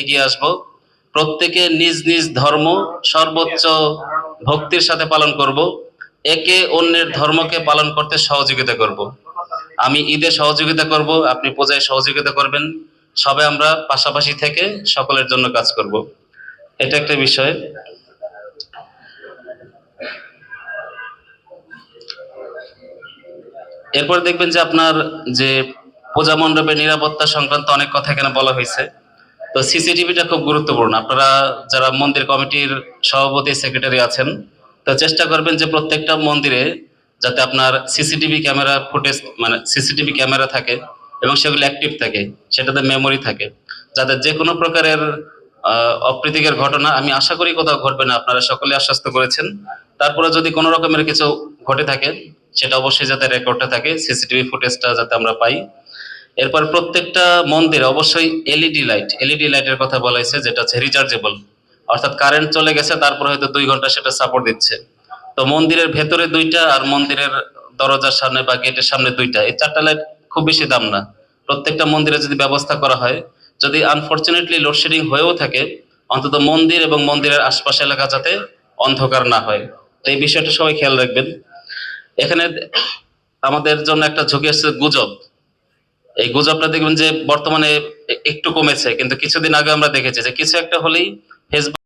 এগিয়ে আসব। প্রত্যেকে নিজ নিজ ধর্ম সর্বোচ্চ ভক্তির সাথে পালন করব। একে অন্যের ধর্মকে পালন করতে সহযোগিতা করব। আমি ঈদে সহযোগিতা করব, আপনি পূজায় সহযোগিতা করবেন। সবে আমরা পাশাপাশি থেকে সকলের জন্য কাজ করব। এটা একটা বিষয়। এরপর দেখবেন যে আপনার যে পূজা মণ্ডপের নিরাপত্তা সংক্রান্ত অনেক কথা এখানে বলা হয়েছে। তো সিসিটিভিটা খুব গুরুত্বপূর্ণ। আপনারা যারা মন্দির কমিটির সভাপতি, সেক্রেটারি আছেন, তো চেষ্টা করবেন যে প্রত্যেকটা মন্দিরে যাতে আপনার সিসিটিভি ক্যামেরা ফুটেজ মানে সিসিটিভি ক্যামেরা থাকে এবং সেগুলো অ্যাক্টিভ থাকে, সেটাতে মেমোরি থাকে। যাতে যে কোনো প্রকারের অপ্রীতিকর ঘটনা, আমি আশা করি কোথাও ঘটবে না, আপনারা সকলে আশ্বস্ত করেছেন। তারপরে যদি কোনো রকমের কিছু ঘটে থাকে, সেটা অবশ্যই যাতে রেকর্ডটা থাকে, সিসিটিভি ফুটেজটা যাতে আমরা পাই। এরপর প্রত্যেকটা মন্দিরে অবশ্যই এলইডি লাইট, এলইডি লাইটের কথা বলা হয়েছে যেটা হচ্ছে রিচার্জেবল অর্থাৎ কারেন্ট চলে গেছে, তারপর হয়তো দুই ঘণ্টা সেটা সাপোর্ট দিচ্ছে। তো মন্দিরের ভেতরে দুইটা আর মন্দিরের দরজার সামনে বা গেটের সামনে দুইটা। এই চারটা লাইট খুব বেশি দাম না। প্রত্যেকটা মন্দিরে যদি ব্যবস্থা করা হয়, যদি আনফরচুনেটলি লোডশেডিং হয়েও থাকে, অন্তত মন্দির এবং মন্দিরের আশপাশ এলাকা যাতে অন্ধকার না হয়। তো এই বিষয়টা সবাই খেয়াল রাখবেন। এখানে আমাদের জন্য একটা ঝুঁকি আসছে গুজব। এই গুজবটা দেখবেন যে বর্তমানে একটু কমেছে, কিন্তু কিছুদিন আগে আমরা দেখেছি যে কিছু একটা হলেই ফেসবুক